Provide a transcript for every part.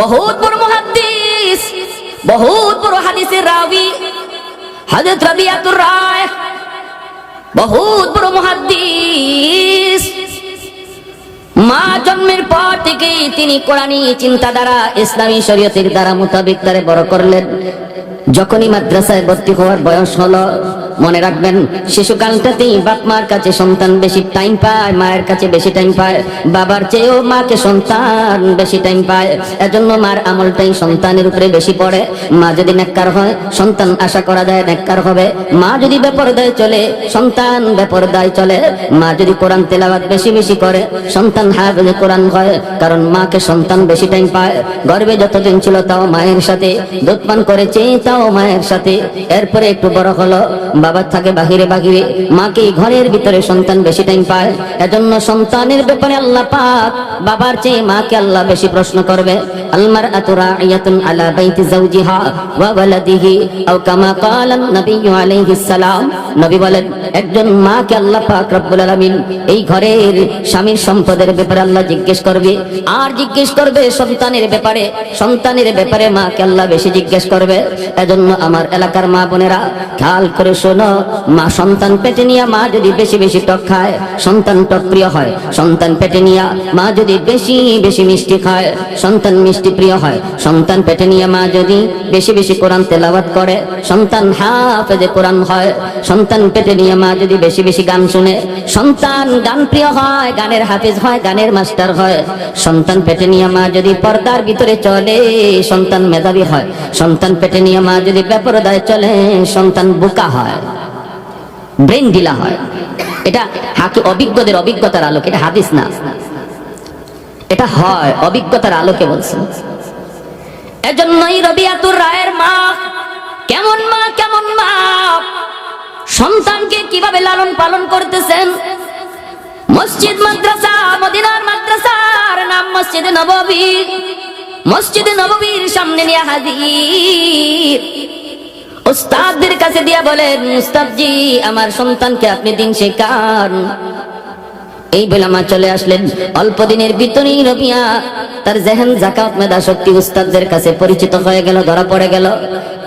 বহুত বড় মুহাদ্দিস বহুত বড় হাদিসের রাবি হযরত রাবিয়াতুর রায় বহুত বড় মুহাদ্দিস। মা জন্মের পর থেকে তিনি কোরআনী চিন্তা দ্বারা ইসলামী শরীয়তের দ্বারা মোতাবেক তারে বড় করলেন। যখনই মাদ্রাসায় ভর্তি হওয়ার বয়স হলো মনে রাখবেন শিশুকালটাতেই বাপ মার কাছে সন্তান বেশি টাইম পায়, মায়ের কাছে বেশি টাইম পায়, বাবার চেয়েও মাকে সন্তান বেশি টাইম পায়। এজন্য মার আমলটাই সন্তানের উপরে বেশি পড়ে। মা যদি নেককার হয়, সন্তান আশা করা যায় নেককার হবে। মা যদি বেপরদায় চলে, সন্তান বেপরদায় চলে। মা যদি কোরআন তেলাওয়াত বেশি বেশি করে, সন্তান হাফেজে কোরআন হয়, কারণ মাকে সন্তান বেশি টাইম পায়। গর্বে যতদিন ছিল তাও মায়ের সাথে দুধ পান করেছে তাও মায়ের সাথে। এরপরে একটু বড় হলো বাবা থাকে বাহিরে বাহিরে, মাকে ঘরের ভিতরে সন্তান বেশি টাইম পায়, এজন্য সন্তানের ব্যাপারে আল্লাহ পাক বাবার চেয়ে মাকে আল্লাহ বেশি প্রশ্ন করবে। আলমার আতুরা ইয়াতুন আলা বাইতি জাওজিহা ওয়া ওয়ালাদিহি, আও কামা ক্বালা নবী আলাইহিস সালাম। নবী বলেন, একজন মাকে আল্লাহ পাক রব্বুল আলামিন এই ঘরের স্বামীর সম্পদের ব্যাপারে আল্লাহ জিজ্ঞেস করবে। আর জিজ্ঞেস করবে সন্তানের ব্যাপারে সন্তানের ব্যাপারে মাকে আল্লাহ বেশি জিজ্ঞেস করবে। এজন্য আমার এলাকার মা বোনেরা খেয়াল করে শোনো মা সন্তান পেটে নিয়ে মা যদি বেশি বেশি টক খায়, সন্তান টক প্রিয় হয়। সন্তান পেটে নিয়ে মা যদি বেশি বেশি মিষ্টি খায়, সন্তান মিষ্টি প্রিয় হয়। সন্তান পেটে নিয়ে মা যদি বেশি বেশি কোরআন তেলাওয়াত করে, সন্তান হাফেজে কোরআন হয়। সন্তান পেটে নিয়ে মা যদি বেশি বেশি গান শুনে, সন্তান গান প্রিয় হয়, গানের হাফেজ হয়, গানের মাস্টার হয়। সন্তান পেটে নিয়ে মা যদি পর্দার ভিতরে চলে, সন্তান মেধাবী হয়। সন্তান পেটে নিয়ে মা যদি বেপরদায় চলে, সন্তান বোকা হয়। ব্রেন ঢিলা হয়। এটা হাকি অভিজ্ঞদের অভিজ্ঞতার আলোকে, এটা হাদিস না। এটা হয়, অভিজ্ঞতার আলোকে বলছে। এজন্যই রায়ের মা, কেমন মা কেমন মা, সন্তানকে কীভাবে লালন পালন করতেছেন? মসজিদ মাদ্রাসা, মদিনার মাদ্রাসার নাম মসজিদে নববী। মসজিদে নববীর সামনে নিয়ে হাজির। উস্তাদদের কাছে দিয়া বলেন উস্তাদজি আমার সন্তানকে আপনি দিন শেখান। এই বেলামা চলে আসলেন। অল্প দিনের ভিতরেই রবিয়া, তার জেহেন জাকাত মেধা শক্তি উস্তাদদের কাছে পরিচিত হয়ে গেল, ধরা পড়ে গেল।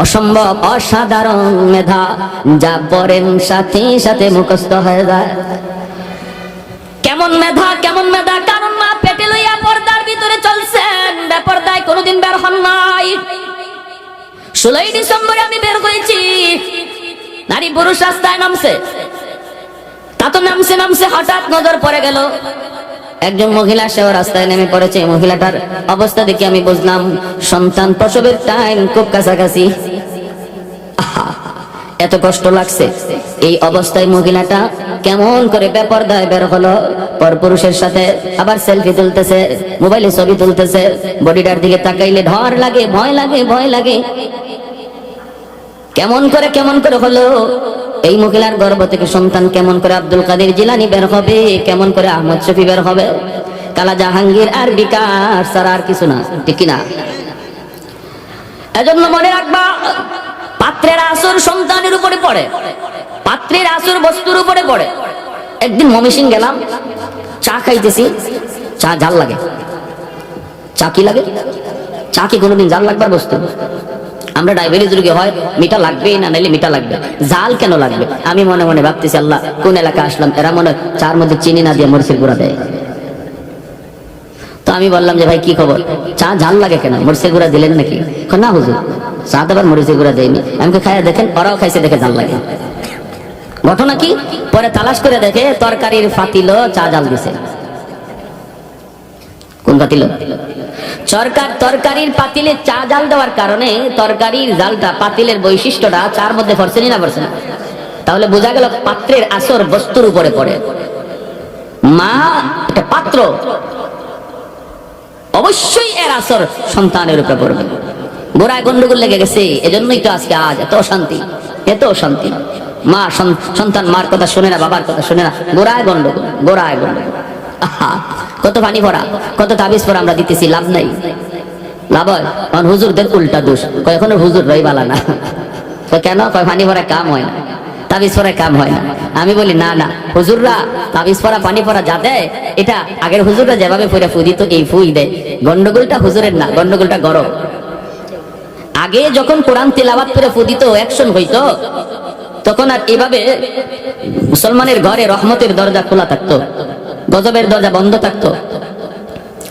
অসম্ভব অসাধারণ মেধা, যা পড়েন সাথে সাথে মুখস্থ হয়ে যায়। কেমন মেধা কেমন মেধা, কারণ মা পেটে লইয়া পর্দার ভিতরে চলছেন। বেপর্দায় কোনোদিন বের হন নাই। ষোলোই ডিসেম্বরে আমি বের করেছি নারী পুরুষ রাস্তায় নামছে। তা তো নামছে নামছে, হঠাৎ নজর পড়ে গেল। একজন মহিলা, সেও রাস্তায় নেমে পড়েছে। মহিলাটার অবস্থা দেখে আমি বুঝলাম, সন্তান প্রসবের টাইম খুব কাছাকাছি। এত কষ্ট লাগছে। এই অবস্থায় মহিলাটা কেমন করে বেপরদায় বের হলো। পরপুরুষের সাথে আবার সেলফি তুলতেছে মোবাইলে ছবি তুলতেছে, বডিটার দিকে তাকাইলে ঢর লাগে, ভয় লাগে ভয় লাগে। কেমন করে কেমন করে হলো? এই মহিলার গর্ভ থেকে সন্তান কেমন করে আব্দুল কাদের জিলানি বের হবে? কেমন করে আহমদ শফি বের হবে? কালা জাহাঙ্গীর আর বিকাশ ছাড়া আর কিছু না, ঠিক না এজন্য মনে রাখবা পাত্রের আসর সন্তানের উপরে পড়ে। পাত্রের আসর বস্তুর উপরে পড়ে। একদিন মমিসিং গেলাম, চা খাইতেছি, চা জাল লাগে। চা কি লাগে? চা কি কোনোদিন জাল লাগবার বস্তু? আমরা ডায়াবেটিস রোগী হয়, মিঠা লাগবেই না, নাইলে মিঠা লাগবে। জাল কেন লাগবে? আমি মনে মনে ভাবতেছি, আল্লাহ, কোন এলাকা আসলাম? এরা মনে চার মধ্যে চিনি না দিয়ে মরিচের গুঁড়া দেয়। তো আমি বললাম যে, ভাই, কি খবর? চা ঝাল লাগে কেন? মরিচের গুঁড়া দিলেন নাকি? না, হুজুর, চা তো আবার মরিচের গুঁড়া দেয়নি আমাকে খাইয়া দেখেন, ওরাও খাইছে দেখে ঝাল লাগে। ঘটনা কি? পরে তালাশ করে দেখে তরকারির ফাতিল চা জাল দিছে। কোন পাতিল সরকার তরকারির পাতিলে চা জাল দেওয়ার কারণে তরকারির জালটা পাতিলের বৈশিষ্ট্যটা চার মধ্যে পড়ছে না পড়ছে না? তাহলে বোঝা গেল পাত্রের আসর বস্তুর উপরে পড়ে। মা, একটা পাত্র অবশ্যই এর আসর সন্তানের উপরে পড়বে। গোড়ায় গন্ডগোল লেগে গেছে এজন্যই তো আজকে আজ এত অশান্তি এত অশান্তি। মা সন্তান মার কথা শোনে না বাবার কথা শোনে না গোড়ায় গন্ডগোল গোড়ায় গন্ডগোল। আহা, কত পানি ভরা কত তাবিজ পরা আমরা দিতেছি লাভ নাই। লাভ হয়? হুজুরদের উল্টা দোষ। এখন হুজুর রই বালা না। কয় কেন? কয় পানি ভরা কাম হয় না। তাবিজ পরে কাম হয়। না আমি বলি, না না, হুজুররা তাবিজ পরা পানি পরা যা দেয়, এটা আগের হুজুররা যেভাবে পরে ফু দিত, এই ফুই দেয়। গন্ডগোলটা হুজুরের না, গন্ডগোলটা গরম। আগে যখন কোরআন তেলাওয়াত করে ফু দিত, অ্যাকশন হইতো, তখন আর এভাবে মুসলমানের ঘরে রহমতের দরজা খোলা থাকতো, গজবের দরজা বন্ধ থাকতো।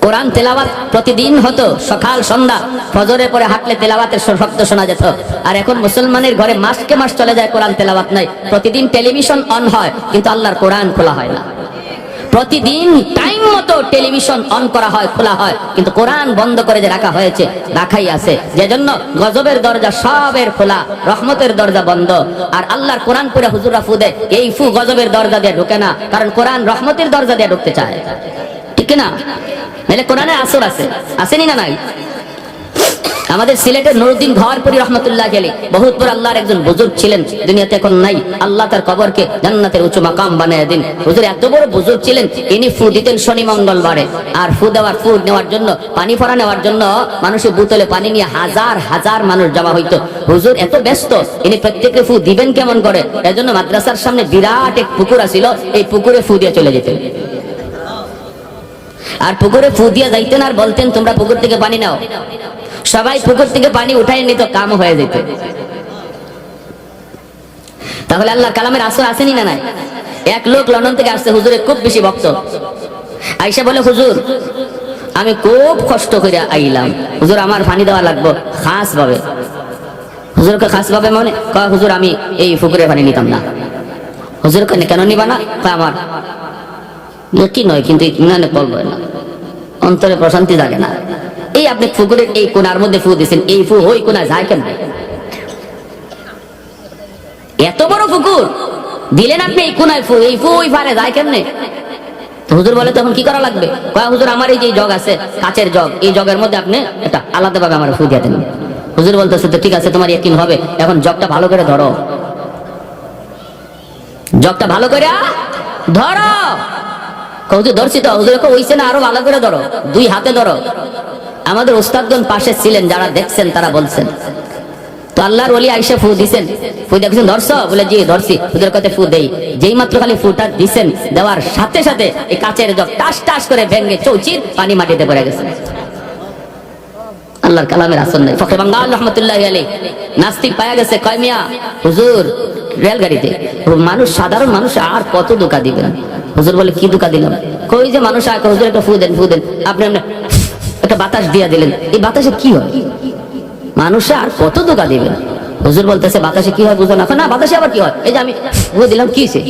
কোরআন তেলাওয়াত প্রতিদিন হতো, সকাল, সন্ধ্যা। ফজরের পরে হাঁটলে তেলাওয়াতের শব্দ শোনা যেত। আর এখন মুসলমানের ঘরে মাসকে মাস চলে যায় কোরআন তেলাওয়াত নাই। প্রতিদিন টেলিভিশন অন হয়, কিন্তু আল্লাহর কোরআন খোলা হয় না। প্রতিদিন টাইম মতো টেলিভিশন অন করা হয়, খোলা হয়, কিন্তু কোরআন বন্ধ করে যে রাখা হয়েছে, রাখাই আছে। যে জন্য গজবের দরজা সবের খোলা, রহমতের দরজা বন্ধ। আর আল্লাহর কোরআন পড়ে হুজুরা ফু দেয়, এই ফু গজবের দরজা দিয়ে ঢুকে না, কারণ কোরআন রহমতের দরজা দিয়ে ঢুকতে চায়। ঠিক না? নাহলে কোরআনে আসর আছে। আসেনি না নাই? আমাদের সিলেটের নুরুদ্দিন ঘরপুরি রহমতুল্লাহ গেলে বহুত পর আল্লাহর একজন বুজুর্গ ছিলেন, দুনিয়াতে এখন নাই। আল্লাহ তার কবরকে জান্নাতের উঁচু মাকাম বানিয়ে দিন। হুজুর, এত বড় বুজুর্গ ছিলেন, ইনি ফু দিতেন শনি মঙ্গলবারে আর ফু দেওয়ার, ফু নেওয়ার জন্য, পানি ফরা নেওয়ার জন্য মানুষের বোতলে পানি নিয়ে হাজার হাজার মানুষ জমা হইতো। হুজুর, এত ব্যস্ত, ইনি প্রত্যেকে ফু দিবেন কেমন করে? এজন্য মাদ্রাসার সামনে বিরাট এক পুকুর আছিল, এই পুকুরে ফু দিয়ে চলে যেতেন। আর পুকুরে ফু দিয়ে যাইতেন আর বলতেন, তোমরা পুকুর থেকে পানি নাও। সবাই পুকুর থেকে পানি উঠাই নিত, কাম হয়ে যেত। তাহলে আল্লাহ কালামের আসর আসেনি না নাই? এক লোক লন্ডন থেকে আসছে হুজুরের খুব বেশি ভক্ত। আইসা বলে, হুজুর, আমি খুব কষ্ট করে আইলাম। হুজুর, আমার পানি দেওয়া লাগবো খাস ভাবে হুজুরকে খাস ভাবে মনে হুজুর, আমি এই পুকুরে পানি নিতাম না। হুজুর কেন নিবা না? আমার কি নয়, কিন্তু ইমানে বলব না। অন্তরে প্রশান্তি থাকে না। এই আপনি পুকুরের এই কোনার মধ্যে ফু দিয়েছেন এই ফু ওই কোনা যায় কেন এত বড় পুকুর দিলেন আপনি এই কোনায় ফু, এই ফু ওই পারে যায় কেমনে? হুজুর বলে, তখন কি করা লাগবে? কয়, হুজুর, আমার এই যে জগ আছে, কাচের জগ, এই জগের মধ্যে আপনি এটা আলাদা ভাবে আমার ফু দিয়ে দেন। হুজুর বলতেছে, তো ঠিক আছে, তোমার একিন হবে, এখন জগটা ভালো করে ধরো। জগটা ভালো করে ধরো। হুজুর ধরছি তো হুজুর ওইছে না আরও ভালো করে ধরো, দুই হাতে ধরো। আমাদের ওস্তাদগণ পাশে ছিলেন, যারা দেখছেন তারা বলছেন। তো আল্লাহর ওলি আইসা ফু দিছেন। ফু দেখছেন ধরছ? বলে, জি, ধরছি। হুজুর কথা ফু দেই। যেই মাত্র খালি ফুটা দিছেন, দেওয়ার সাথে সাথে এই কাচের জগ টাস টাস করে ভেঙে চৌচির পানি মাটিতে পড়ে গেছে। আল্লাহর কালামের আসন নাই। ফখরে বাঙ্গাল রহমতুল্লাহ আলী নাস্তিক পায়া গেছে। কয় মিয়া? হুজুর, রেলগাড়িতে। মানুষ, সাধারণ মানুষ আর কত দোকা দিবেন হুজুর বলে, কি দোকা দিলাম? কই যে মানুষ আয় হুজুর, একটা ফু দেন ফু দেন। আপনি আপনি একটা বাতাস দিয়া দিলেন। এই বাতাসে কি হয়? মানুষে আর কত দোকা দিবেন হুজুর বলতেছে, বাতাসে কি হয় বুঝো না? না, বাতাসে আবার কি হয়? এই যে আমি ফু দিলাম, কি সে?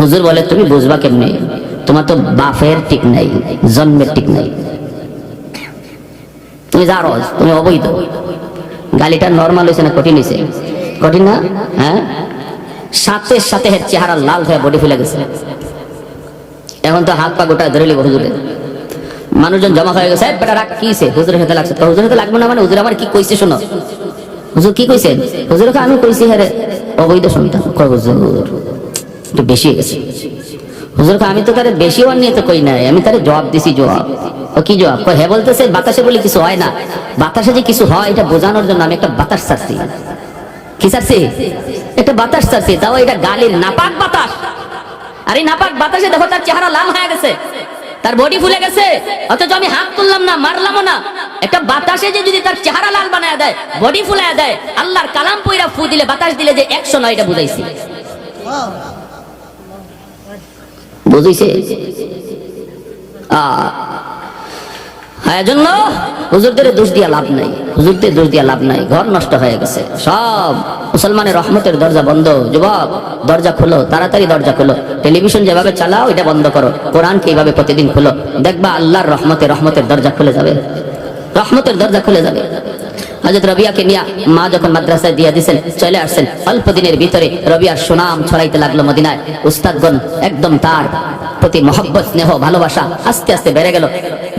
হুজুর বলে, তুমি বুঝবা কেমনি? তোমার তো বাফের ঠিক নাই, জন্মের ঠিক নাই। তুমি যা রজ, তুমি অবৈধ। গালিটা নর্মাল হয়েছে না কঠিন হয়েছে কঠিন না? হ্যাঁ? সাথে সাথে হের চেহারা লাল হয়ে বডি ফেলে গেছে। এখন তো হাত পা গোটা ধরে লিব হুজুরে। মানুষজন জমা হয়ে গেছে বেটা রাখ কিছে হুজুরের সাথে লাগছে তো, হুজুরের সাথে লাগবে না মানে হুজুর আমার কি কইছে শোনো? হুজুর কি কইছেন হুজুরকে আমি কইছি হ্যাঁ অবৈধ সন্তান। কয়, হুজুর, একটু বেশি হয়ে গেছে। হুজুরকে আমি তো তারে বেশি নিয়ে তো কই নাই, আমি তারে জবাব দিছি জবাব। ও কি জবাব? কয় হ্যাঁ বলতেছে, বাতাসে বলে কিছু হয় না। বাতাসে যে কিছু হয়, এটা বোঝানোর জন্য আমি একটা বাতাস ছাড়ছি কি ছাড়ছি একটা বাতাস ছাড়ছি তাও এটা গালির নাপাক বাতাস। আরে নাপাক বাতাসে দেখো, তার চেহারা লাল হয়ে গেছে। তার বডি ফুলে গেছে। অথচ আমি হাত তুললাম না, মারলামও না। একটা বাতাসে যে যদি তার চেহারা লাল বানায় দেয়, বডি ফুলায় দেয়, আল্লাহর কালাম পইরা ফু দিলে, বাতাস দিলে যে একশো নয়, এটা বুঝাইছি। বুঝিছে এজন্য হুজুরদের দোষ দিয়া লাভ নাই। হুজুরদের দোষ দিয়া লাভ নাই। ঘর নষ্ট হয়ে গেছে। সব মুসলমানের রহমতের দরজা বন্ধ। যুবক, দরজা খুলো, তাড়াতাড়ি দরজা খুলো। টেলিভিশন যেভাবে চালাও, এটা বন্ধ করো। কোরআনকে এইভাবে প্রতিদিন খুলো। দেখবা আল্লাহর রহমতের রহমতের দরজা খুলে যাবে। রহমতের দরজা খুলে যাবে। হজরত রবিয়াকে নিয়ে মা যখন মাদ্রাসায় দিয়ে দিছেন, চলে আসছেন, অল্প দিনের ভিতরে রবিয়ার সুনাম ছড়াইতে লাগল মদিনায়। উস্তাদগণ একদম তার প্রতি মহব্বত, স্নেহ, ভালোবাসা আস্তে আস্তে বেড়ে গেল।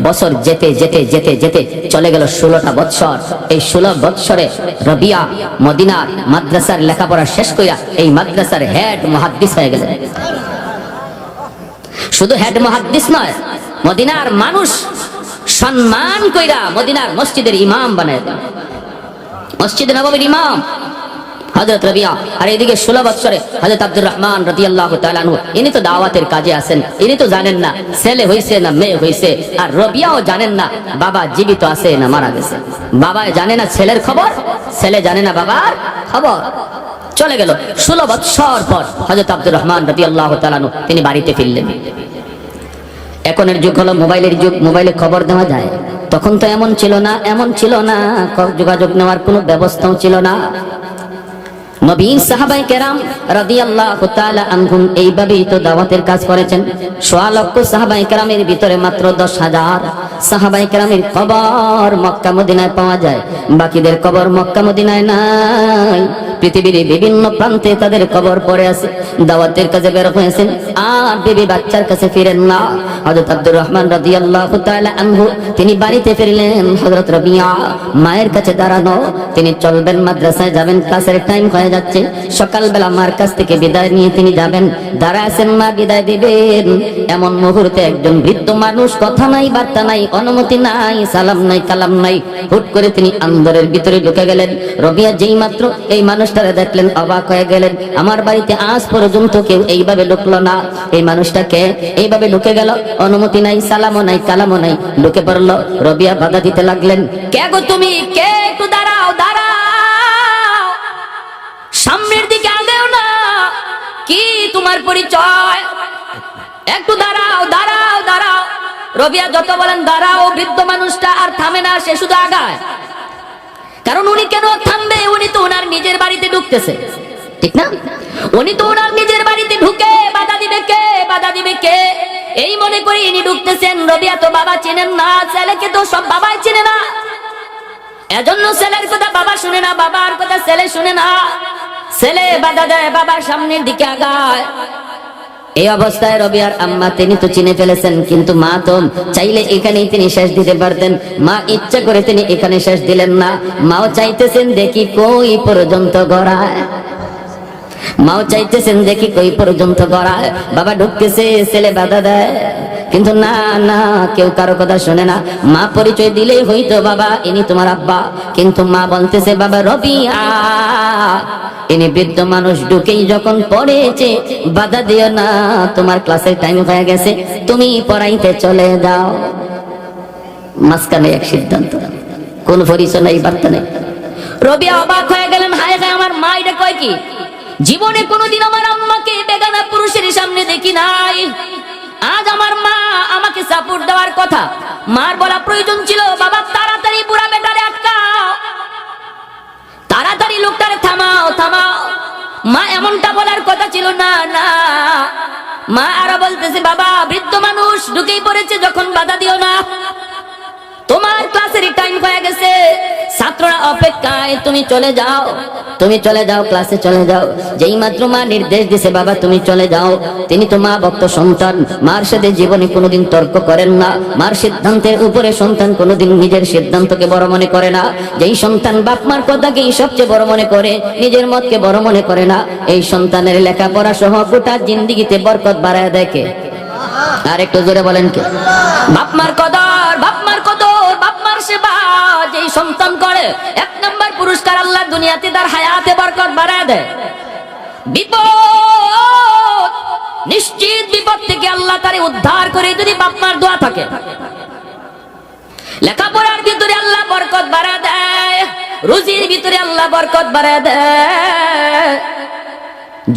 বছর যেতে যেতে যেতে যেতে চলে গেল ষোলোটা বৎসর। এই ষোলো বৎসরে রবিয়া মদিনার মাদ্রাসার লেখাপড়া শেষ করিয়া এই মাদ্রাসার হেড মহাদ্দিস হয়ে গেলেন। শুধু হেড মহাদ্দিস নয় মদিনার মানুষ সম্মান কইরা মদিনার মসজিদের ইমাম বানায় দেন মসজিদ নববীর ইমাম হযরত রবিয়া, আর এদিকে ষোলো বৎসরে হযরত আব্দুর রহমান রাদিয়াল্লাহু তাআলা আনহু, ইনি তো দাওয়াতের কাজে আছেন, ইনি তো জানেন না ছেলে হইছে না মেয়ে হইছে, আর রবিয়াও জানেন না বাবা জীবিত আছে না মারা গেছে। বাবা জানে না ছেলের খবর, ছেলে জানে না বাবার খবর। চলে গেল। ষোলো বৎসর পর হযরত আব্দুর রহমান রাদিয়াল্লাহু তাআলা আনহু, তিনি বাড়িতে ফিরলেন। এখনের যুগ হলো মোবাইলের যুগ, মোবাইলে খবর দেওয়া যায়। তখন তো এমন ছিল না, এমন ছিল না যোগাযোগ নেওয়ার কোনো ব্যবস্থাও ছিল না। নবীন সাহাবাই কেরাম রাদিয়াল্লাহু তাআলা আনহুম এইভাবেই তো দাওয়াতের কাজ করেছেন। সোয়া লক্ষ সাহাবাই কেরামের ভিতরে মাত্র দশ হাজার। সাহাবাই কেরামের কবর মক্কা মদিনায় পাওয়া যায়। বাকিদের কবর মক্কা মদিনায় নাই। পৃথিবীর বিভিন্ন প্রান্তে তাদের কবর পড়ে আছে। দাওয়াতের কাজে বের হয়েছেন। আর বেবি বাচ্চার কাছে ফিরেন না। হযরত আব্দুর রহমান রাদিয়াল্লাহু তাআলা আনহু, তিনি বাড়িতে ফিরলেন। হযরত রবিয়া মায়ের কাছে দাঁড়ানো। তিনি চলবেন মাদ্রাসায় যাবেন। ক্লাসের টাইম হয়ে যাচ্ছে। সকালবেলা মার কাছ থেকে বিদায় নিয়ে তিনি যাবেন। দাঁড়া আছেন মা, বিদায় দিবেন। এমন মুহূর্তে একজন বৃদ্ধ মানুষ কথা নাই, বার্তা নাই, অনুমতি নাই, সালাম নাই, কালাম নাই। হুট করে তিনি আন্দরের ভিতরে ঢুকে গেলেন। রবিয়া যেই মাত্র এই মানুষটারে দেখলেন, অবাক হয়ে গেলেন। আমার বাড়িতে আজ পর্যন্ত কেউ এইভাবে ঢুকলো না। এই মানুষটাকে এইভাবে ঢুকে গেল। অনুমতি নাই, সালামও নাই, কালামও নাই। ঢুকে পড়ল। রবিয়া বাধা দিতে লাগলেন। কে গো তুমি? কে? একটু দাঁড়াও দাঁড়াও। কি তোমার পরিচয়? একটু দাঁড়াও দাঁড়াও দাঁড়াও। রবিয়া যত বলেন দাঁড়াও বৃদ্ধ মানুষটা আর থামে না, সে শুধু আগায়। কারণ উনি কেন থামবে? উনি তো ওনার নিজের বাড়িতে ঢুকতেছে। ঠিক না? উনি তো ওনার নিজের বাড়িতে ঢুকে বাধা দিবে কে? বাধা দিবে কে? এই মনে করে ইনি ঢুকতেছেন। রবিয়া তো বাবা চেনেন না, ছেলেকে তো সব বাবাই চেনে না। এজন্য ছেলের কথা বাবা শুনে না, বাবার কথা ছেলে শুনে না। ছেলে বাধা দেয়, বাবার সামনের দিকে আগায়। এই অবস্থায় রবিয়ার আম্মা তিনি তো চিনে ফেলেছেন, কিন্তু মা তো চাইলে এখানেই তিনি শেষ দিতে পারতেন। মা ইচ্ছা করে তিনি এখানে শেষ দিলেন না। মাও চাইতেছেন দেখি কই পর্যন্ত গড়ায়। মাও চাইতেছেন দেখি কই পর্যন্ত গড়ায়। বাবা ঢুকতেছে, ছেলে বাধা দেয়। কিন্তু না না, কেউ কারও কথা শোনে না। মা পরিচয় দিলেই হইতো বাবা, ইনি তোমার আব্বা। কিন্তু মা বলতেছে, বাবা রবিয়া ইনি বৃদ্ধ মানুষ ঢুকেই যখন পড়েছে, বাধা দিও না, তোমার ক্লাসের টাইম হয়ে গেছে, তুমি পড়াইতে চলে যাও। মাঝখানে এক সিদ্ধান্ত। কোন পরিচয় নাই, বার্তা নেই। রবি অবাক হয়ে গেলেন, হায় হায়, আমার মা এটা কয় কি? জীবনে কোনোদিন আমার আম্মাকে বেগানা পুরুষের সামনে দেখি নাই। আজ আমার মা আমাকে সাপোর্ট দেওয়ার কথা। মার বলা প্রয়োজন ছিল, বাবা তাড়াতাড়ি বুড়া মা আরও বলতেছে বাবা বৃদ্ধ মানুষ ঢুকেই পড়েছে যখন বাধা দিও না। তোমার ক্লাসের টাইম হয়ে গেছে। ছাত্ররা অপেক্ষায়, তুমি চলে যাও। তুমি চলে যাও ক্লাসে চলে যাও। যেই মাত্র মা নির্দেশ দিছে, বাবা, তুমি চলে যাও। তিনি তো মা ভক্ত সন্তান। মার সাথে জীবনে কোনোদিন তর্ক করেন না। মার সিদ্ধান্তের উপরে সন্তান কোনোদিন নিজের সিদ্ধান্তকে বড় মনে করে না। যেই সন্তান বাপ মার কথাকেই সবচেয়ে বড় মনে করে, নিজের মতকে বড় মনে করে না। এই সন্তানের লেখাপড়া সহ গোটা জিন্দিগিতে বরকত বাড়ায় দেখে আর একটু জোরে বলেন কে? বাপমার কদর বাপমার সন্তান করে, এক নম্বর পুরস্কার আল্লাহ দুনিয়াতে তার হায়াতে বরকত বাড়ায় দেয়। বিপদ, নিশ্চিত বিপদ থেকে আল্লাহ তারে উদ্ধার করে যদি বাপমার দোয়া থাকে। লেখাপড়ার ভিতরে আল্লাহ বরকত বাড়া দেয়, রুজির ভিতরে আল্লাহ বরকত বাড়া দেয়।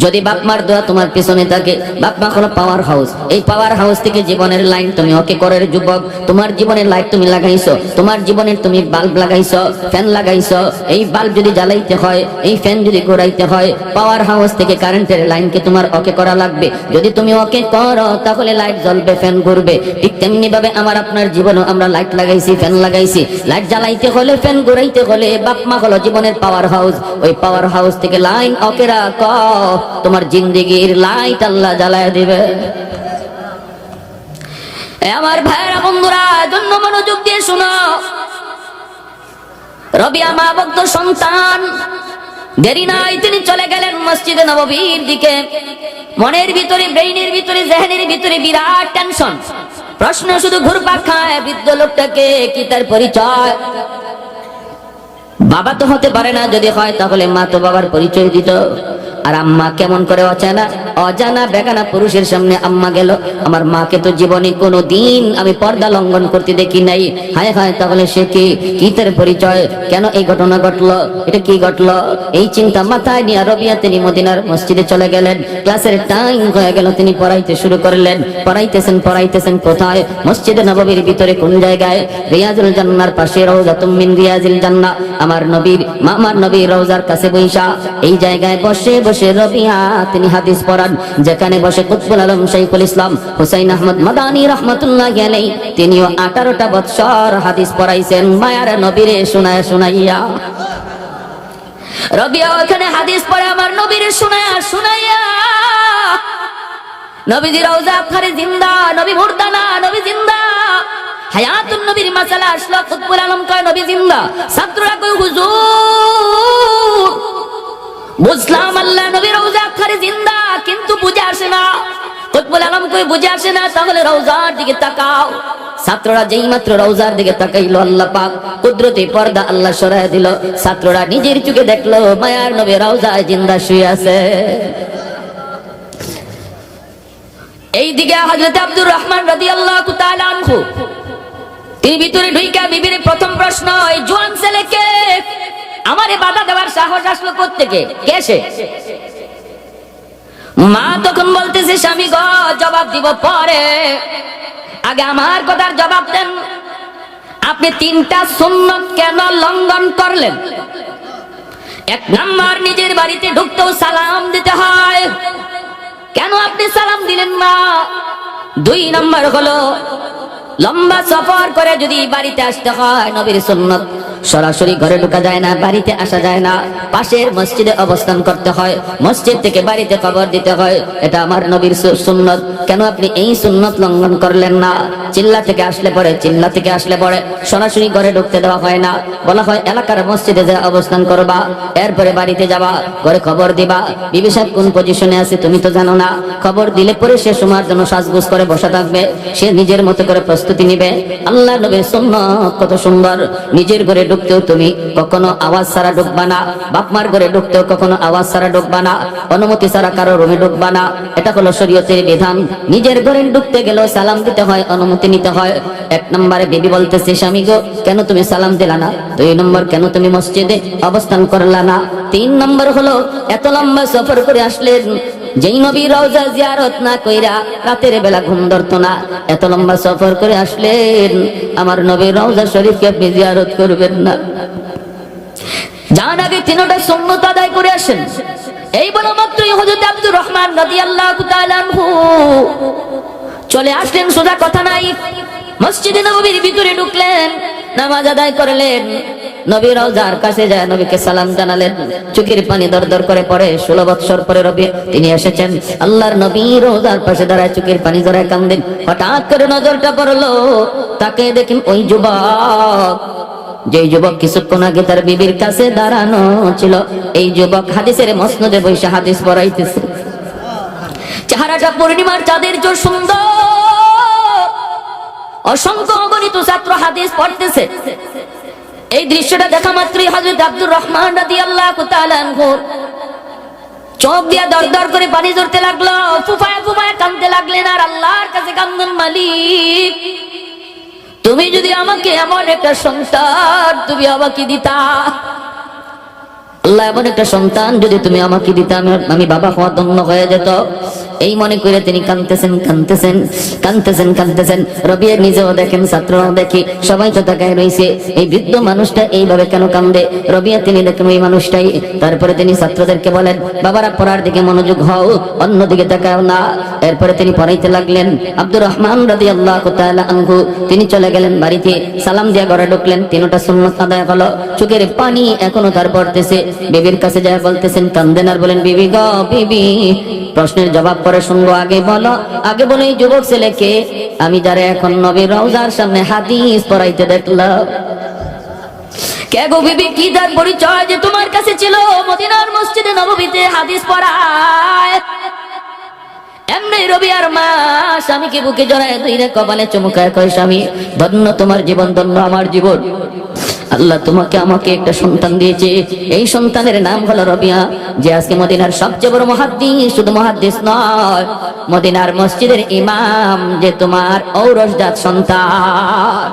যদি বাপমার দোয়া তোমার পিছনে থাকে বাপমা হলো পাওয়ার হাউস এই পাওয়ার হাউস থেকে জীবনের লাইন তুমি ওকে করার যুবক, তোমার জীবনের লাইট তুমি লাগাইছো, তোমার জীবনের তুমি বাল্ব লাগাইছো ফ্যান লাগাইছো, এই বাল্ব যদি জ্বালাইতে হয়, এই ফ্যান যদি ঘোরাইতে হয় পাওয়ার হাউস থেকে কারেন্টের লাইনকে তোমার ওকে করা লাগবে। যদি তুমি ওকে করো, তাহলে লাইট জ্বলবে ফ্যান ঘুরবে। ঠিক তেমনি ভাবে আমার আপনার জীবনও আমরা লাইট লাগাইছি ফ্যান লাগাইছি। লাইট জ্বালাইতে হলে ফ্যান ঘুরাইতে হলে বাপমা হলো জীবনের পাওয়ার হাউস ওই পাওয়ার হাউস থেকে লাইন ওকে রাখ। তোমার জিন্দিগির লাইট আল্লাহ জ্বালায় দিবে। আমার ভাইরা বন্ধুরা, জন্য মনোযোগ দিয়ে শোনো। রবিয়া মা ভক্ত সন্তান, দেরি নাই, তিনি চলে গেলেন মসজিদে নববীর দিকে। মনের ভিতরে, ব্রেইনের ভিতরে, জেহেনের ভিতরে বিরাট টেনশন। প্রশ্ন শুধু ঘুরপাক খায় বৃদ্ধ লোকটাকে, কি তার পরিচয়? বাবা তো হতে পারে না, যদি হয় তাহলে মা তো বাবার পরিচয় দিত। আর আম্মা কেমন করে অজানা অজানা, বেগানা পুরুষের সামনে আম্মা গেল। আমার মাকে তো জীবনে কোনো দিন আমি পর্দা লঙ্ঘন করতে দেখি নাই। হায় হায়, তাহলে সে কি? কি তার পরিচয়। কেন এই ঘটনা ঘটলো? এটা কি ঘটলো? এই চিন্তা মাথায় নিয়ে রবিয়া তিনি মদিনার মসজিদে চলে গেলেন। ক্লাসের টাইম হয়ে গেল, তিনি পড়াইতে শুরু করলেন। পড়াইতেছেন পড়াইতেছেন কোথায়? মসজিদে নববীর ভিতরে কোন জায়গায়? রিয়াজুল জান্নার পাশে রওজাতুম মিন রিয়াজিল জান্নাহ। আমার নবীর, মামার নবীর রওজার কাছে বৈশা, এই জায়গায় বসে বসে রবিয়া, তিনি হাদিস পড়ান, যেখানে বসে কুতবুল আলম, শাইখুল ইসলাম, হুসাইন আহমদ মাদানী রহমতুল্লাহ গেলেই তিনিও আঠারোটা বৎসর হাদিস পড়াইছেন, মায়ার নবীরে শোনায় শোনাইয়া। রবিয়া ওখানে হাদিস পড়ে, আমার নবীরে শোনায়া শোনাইয়া। নবীজি রওজা আখারে জিন্দা, নবী মুর্দানা, নবী জিন্দা। হায়াতুন নবীর মাসালা আসলো, কুতবুল আলম কয়, নবী জিন্দা, ছাত্ররা কয়, হুজুর, বুঝলাম আল্লাহ, নবী রওজা আখারে জিন্দা, কিন্তু বুঝে আসে না। কুতবুল আলম কই বুঝে আসে না, তাহলে রওজার দিকে তাকাও। ছাত্ররা যেই মাত্র রওজার দিকে তাকাইলো, আল্লাহ পাক কুদরতি পর্দা আল্লাহ সরায় দিল। ছাত্ররা নিজের চোখে দেখল, মায়ার নবী রওজায় জিন্দা শুয়ে আছে। এইদিকে হযরত আব্দুর রহমান রাদিয়াল্লাহু তাআলা আনহু তিনি ভিতরে ঢুইকা বিবির প্রথম প্রশ্ন, এই জোয়ান ছেলেকে আমারে বাধা দেওয়ার সাহস আসলো কোত্থেকে? কে সে? মা তখন বলতেছে, স্বামী গো, জবাব দিব পরে। আগে আমার কথার জবাব দেন। আপনি তিনটা সুন্নত কেন লঙ্ঘন করলেন? এক নাম্বার, নিজের বাড়িতে ঢুকতেও সালাম দিতে হয়। কেন আপনি সালাম দিলেন না দুই নম্বর হলো লম্বা সফর করে যদি বাড়িতে আসতে হয় নবীর সুন্নত। সরাসরি ঘরে ঢোকা যায় না, বাড়িতে আসা যায় না। পাশের মসজিদে অবস্থান করতে হয়, মসজিদ থেকে বাড়িতে খবর দিতে হয়, এটা আমার নবীর সুন্নত। কেন আপনি এই সুন্নত লঙ্ঘন করলেন না? চিল্লা থেকে আসলে পরে চিল্লা থেকে আসলে পরে সরাসরি ঘরে ঢুকতে দেওয়া হয় না। বলা হয়, এলাকার মসজিদে যে অবস্থান করবা, এরপরে বাড়িতে যাবা, ঘরে খবর দিবা। বিবি সাহেব কোন পজিশনে আছে তুমি তো জানো না। খবর দিলে পরে সে সময়ের জন্য সাজগুজ করে বসে থাকবে। সে নিজের মতো করে প্রস্তুতি নিবে। আল্লাহ নবী সুন্নত কত সুন্দর। নিজের ঘরে ঢুকতেও তুমি কখনো আওয়াজ ছাড়া ঢুকবা না। বাপমার ঘরে ঢুকতেও কখনো আওয়াজ ছাড়া ঢুকবা না। অনুমতি ছাড়া কারও রুমে ঢুকবা না। এটা হলো শরীয়তের বিধান। নিজের ঘরে ঢুকতে গেলেও সালাম দিতে হয়, অনুমতি নিতে হয়। এক নম্বরে বেবি বলতেছে, স্বামী গো, কেন তুমি সালাম দিলা না? দুই নম্বর, কেন তুমি মসজিদে অবস্থান করলা না? তিন নম্বর হলো, এত লম্বা সফর করে আসলেন যেই নবী রওজা জিয়ারত না কইরা রাতের বেলা ঘুম ধরতো না, এত লম্বা সফর করে আসলেন, আমার নবী রওজা শরীফকে আপনি জিয়ারত করবেন না। যান আগে তিনটা সুন্নত আদায় করে আসেন। এই বলা মাত্রই হযরত আব্দুর রহমান রাদিয়াল্লাহু তাআলা আনহু চলে আসলেন, সোজা কথা নাই। মসজিদে নবীর ভিতরে ঢুকলেন, নামাজ আদায় করলেন। নবী রওজার কাছে যায় নবীকে সালাম জানালেন চোখের পানি দর দর করে পড়ে, ষোলো বৎসর পরে রবি, তিনি এসেছেন। আল্লাহর নবী রোজার পাশে দাঁড়ায় চোখের পানি জড়ায় কান্দেন। হঠাৎ করে নজরটা পড়ল, তাকে দেখেন ওই যুবক। যে যুবক কিছুক্ষণ আগে তার বিবির কাছে দাঁড়ানো ছিল, এই যুবক হাদিসের মসনদে বৈশা হাদিস পড়াইতেছে। চেহারাটা পূর্ণিমার চাঁদের জোর সুন্দর। অসংখ্য অগণিত ছাত্র হাদিস পড়তেছে। এই দৃশ্যটা দেখা মাত্রই হযরত আব্দুর রহমান তাআলা আনহু। চোখ দিয়া দর দর করে পানি ঝরতে লাগল, ফুফায় ফুফায় কাঁদতে লাগলেন, আর আল্লাহর কাছে কান্দন মালিক, তুমি যদি আমাকে এমন একটা সন্তান, তুমি আমাকে দিতা। আল্লাহ এমন একটা সন্তান যদি তুমি আমাকে দিতে আমি বাবা হওয়া ধন্য হয়ে যেত। এই মনে করে তিনি কানতেছেন কানতেছেন কানতেছেন কানতেছেন রবিয়া নিজেও দেখেন, ছাত্ররাও দেখি, সবাই তো তাকায় রয়েছে। এই বৃদ্ধ মানুষটা এইভাবে কেন কান্দে রবিয়া তিনি দেখেন ওই মানুষটাই। তারপরে তিনি ছাত্রদেরকে বলেন, বাবারা, পড়ার দিকে মনোযোগ হও, অন্যদিকে তাকাও না। এরপরে তিনি পড়াইতে লাগলেন। আব্দুর রহমান রাদি আল্লাহ আনহু, তিনি চলে গেলেন বাড়িতে। সালাম দিয়া ঘরে ঢুকলেন, তিনটা সুন্নত আদায় হলো। চোখের পানি এখনও তার পড়তেছে। বিবির কাছে যায় বলতেছেন, কান্দেন আর বলেন, বিবি গ, বিবি। প্রশ্নের জবাব পরে শুনব, আগে বলো, আগে বলে এই যুবক ছেলেকে, আমি যারা এখন নবীর রওজার সামনে হাদিস পড়াইতে দেখলাম। কে গো কপালে চুমুকায় কয়, স্বামী, ধন্য তোমার জীবন, ধন্য আমার জীবন। আল্লাহ তোমাকে আমাকে একটা সন্তান দিয়েছে এই সন্তানের নাম হলো রবিয়া যে আজকে মদিনার সবচেয়ে বড় মহাদ্দিস শুধু মহাদ্দিস নয় মদিনার মসজিদের ইমাম যে তোমার ঔরসজাত সন্তান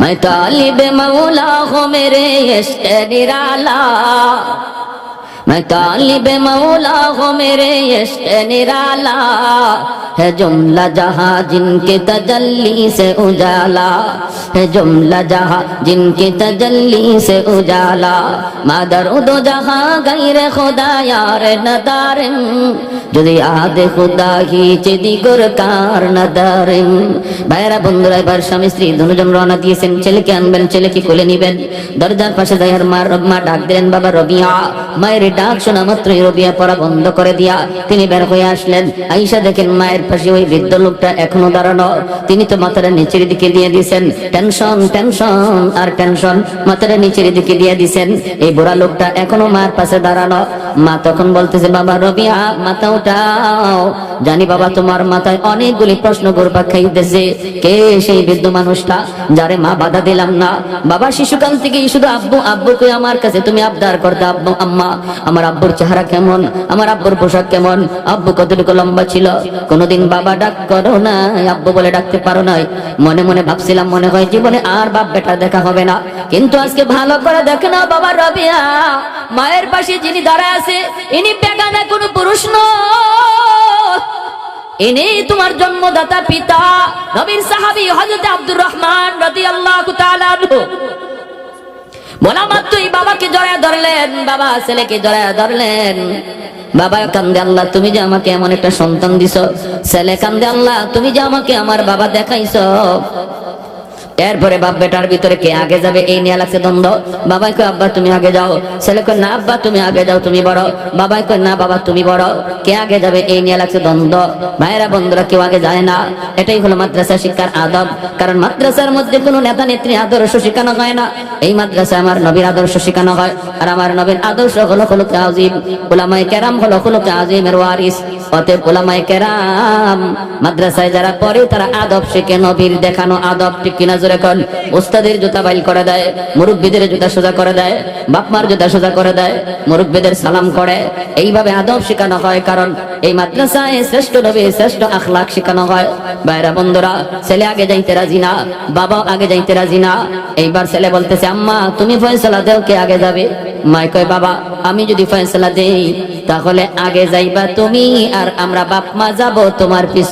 मैं तालिब मौला हूँ मेरे इश्क निराला मैं तालिब मौला हूँ मेरे इश्क निराला है जुमला जहाँ जिनके तजल्ली से उजाला है जुमला जहाँ जिनके तजल्ली से उजाला मादर उदो जहाँ गैर खुदा यार नदारिम যদি আদে খুদা হিচে দিগর কার নাদারিম ভাইরা বন্ধুরা এবার স্বামী স্ত্রী দুজন রওনা দিয়েছেন ছেলেকে আনবেন ছেলেকে কোলে নিবেন দরজার পাশে যাই আর মার মা ডাক দিলেন বাবা রবিয়া মায়ের ডাক শোনা মাত্রই রবিয়া পড়া বন্ধ করে দিয়া তিনি বের হয়ে আসলেন। আইসা দেখেন মায়ের পাশে ওই বৃদ্ধ লোকটা এখনও দাঁড়ানো। তিনি তো মাথাটা নিচের দিকে দিয়ে দিয়েছেন টেনশন টেনশন আর টেনশন মাথাটা নিচের দিকে দিয়ে দিয়েছেন এই বুড়া লোকটা এখনও মায়ের পাশে দাঁড়ানো। মা তখন বলতেছে, বাবা রবিয়া, মাথা উঠাও। জানি বাবা তোমার মাথায় অনেকগুলি প্রশ্ন ঘুরপাক খাইতেছে। কে সেই বৃদ্ধ মানুষটা যারে মা বাধা দিলাম না? বাবা, শিশুকাল থেকে শুধু আব্বু, আব্বুকে আমার কাছে তুমি আবদার করতে আব্বু, আম্মা। আমার আব্বুর চেহারা কেমন? আমার আব্বুর পোশাক কেমন? আব্বু কতটুকু লম্বা ছিল? কোনোদিন বাবা ডাক করো না আব্বু বলে ডাকতে পারো নাই। মনে মনে ভাবছিলাম, মনে হয় জীবনে আর বাপ বেটা দেখা হবে না। কিন্তু আজকে ভালো করে দেখে না বাবা রবিয়া। মায়ের পাশে যিনি দাঁড়ায় আছে, ইনি বেগানা কোনো পুরুষ নয়। ইনি তোমার জন্মদাতা, পিতা, নবীর সাহাবী হযরত আব্দুর রহমান রাদিয়াল্লাহু তাআলা আনহু। বলা মাত্রই বাবাকে জড়ায় ধরলেন, বাবা ছেলেকে জড়ায় ধরলেন। বাবা কান্দে, আল্লাহ, তুমি যে আমাকে এমন একটা সন্তান দিছ। ছেলে কান্দে, আল্লাহ, তুমি যে আমাকে আমার বাবা দেখাইছ। এরপরে বাপ বেটার ভিতরে কে আগে যাবে এই নিয়ে লাগছে দ্বন্দ্ব। বাবাই কয়, আব্বা, তুমি আগে যাও। ছেলে কয়, না, আব্বা, তুমি আগে যাও, তুমি বড়। বাবাই কয়, না, বাবা, তুমি বড়। কে আগে যাবে এই নিয়ে লাগছে দ্বন্দ্ব। ভাইয়েরা, বন্ধুরা, কেউ আগে যায় না। এটাই হলো মাদ্রাসা শিক্ষার আদব। কারণ মাদ্রাসার মধ্যে কোনো নেতা, নেত্রী, আদর্শ শেখানো হয় না। এই মাদ্রাসা আমার নবীর আদর্শ শেখানো হয়। আর আমার নবীর আদর্শ হলো হলুকে আজিম। ওলামাই কেরাম হলো হলুকে আজিমের ওয়ারিস। অতএব ওলামাই কেরাম মাদ্রাসায় যারা পড়ে, তারা আদব শেখে নবীর দেখানো আদব। ঠিক কিনা জোরে কন উস্তাদের জুতা বাইল করে দেয়, মুরব্বীদের জুতা সোজা করে দেয়, বাপমার জুতা সোজা করে দেয়, মুরব্বীদের সালাম করে। এইভাবে আদব শেখানো হয়, কারণ এই মাদ্রাসায় শ্রেষ্ঠ নবী, শ্রেষ্ঠ আখলাক শেখানো হয়। বাইরা বন্ধুরা, ছেলে আগে যাইতে রাজি না, বাবা আগে যাইতে রাজি না। এইবার ছেলে বলতেছে, আম্মা, তুমি ফয়সলা দেও, কে আগে যাবে? মাই কয়, বাবা, আমি যদি ফয়সলা দেই, তাহলে আগে যাইবা তুমি, আর আমরা বাপ মা যাব তোমার পিছনে